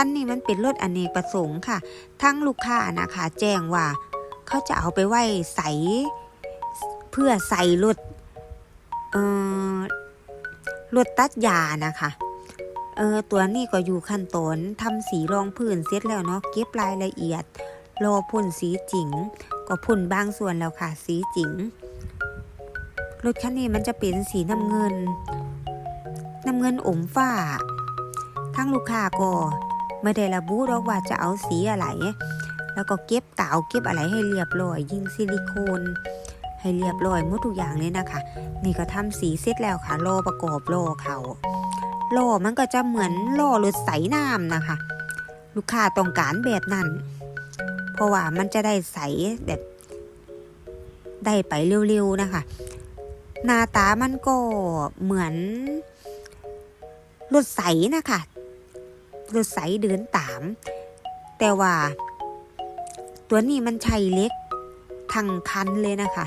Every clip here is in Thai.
คันนี้มันเป็นรถอเนกประสงค์ค่ะ ทั้งลูกค้านะคะแจ้งว่า เขาจะเอาไปไว้ใส่เพื่อใส่รถเอ่อรถตัดยานะคะเออตัวนี้ก็อยู่ขั้นตอนทำสีรองพื้นเสร็จแล้วเนาะเก็บรายละเอียด รอพ่นสีจิง ก็พ่นบางส่วนแล้วค่ะ สีจิงรถคันนี้มันจะเป็นสีน้ำเงิน น้ำเงินอมฟ้า ทั้งลูกค้าก็ ไม่ได้ระบุหรอกว่าจะเอาสีอะไร แล้วก็เก็บกาวเก็บอะไรให้เรียบร้อย ยิงซิลิโคน ให้เรียบร้อยหมดทุกอย่างเลยนะคะ นี่ก็ทำสีเสร็จแล้วค่ะโลประกอบโลเขาโลมันก็จะเหมือนโลรถใสน้ำนะคะ ลูกค้าต้องการแบบนั้นเพราะว่ามันจะได้ใสแบบได้ไปเร็วๆนะคะ หน้าตามันก็เหมือนรถใสนะคะ รถใสเดินตาม แต่ว่า ตัวนี้มันใช่เล็กทั้งคันเลยนะคะ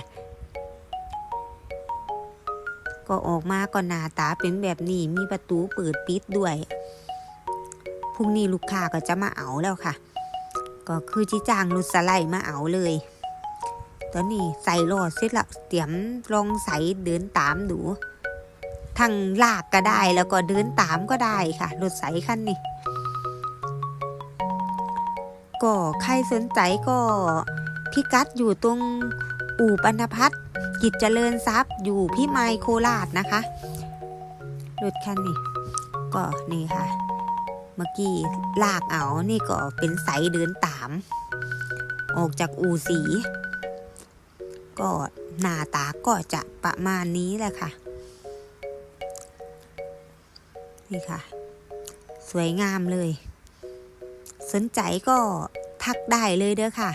ก็ออกมาก็หน้าตาเป็นแบบนี้มีประตูเปิดปิดด้วยพรุ่งนี้ลูกค้าก็จะมาเอาแล้วค่ะ ก็คือจิจ้างรถสไลด์มาเอาเลยตอนนี้ใส่รอดเสร็จแล้วเตรียมลองใส่เดินตามดูทั้งลากก็ได้แล้วก็เดินตามก็ได้ค่ะรถใสคันนี้ ก็ใครสนใจก็พิกัดอยู่ตรงอู่ปนพัฒกิจเจริญทรัพย์อยู่พี่ไมโคราชนะคะรถคันนี้ก็นี่ค่ะ เมื่อกี้ลากเอานี่ก็เป็นไสเดินตาม ออกจากอู่สี ก็หน้าตาก็จะประมาณนี้แหละค่ะ นี่ค่ะ สวยงามเลย สนใจก็ทักได้เลยเด้อค่ะ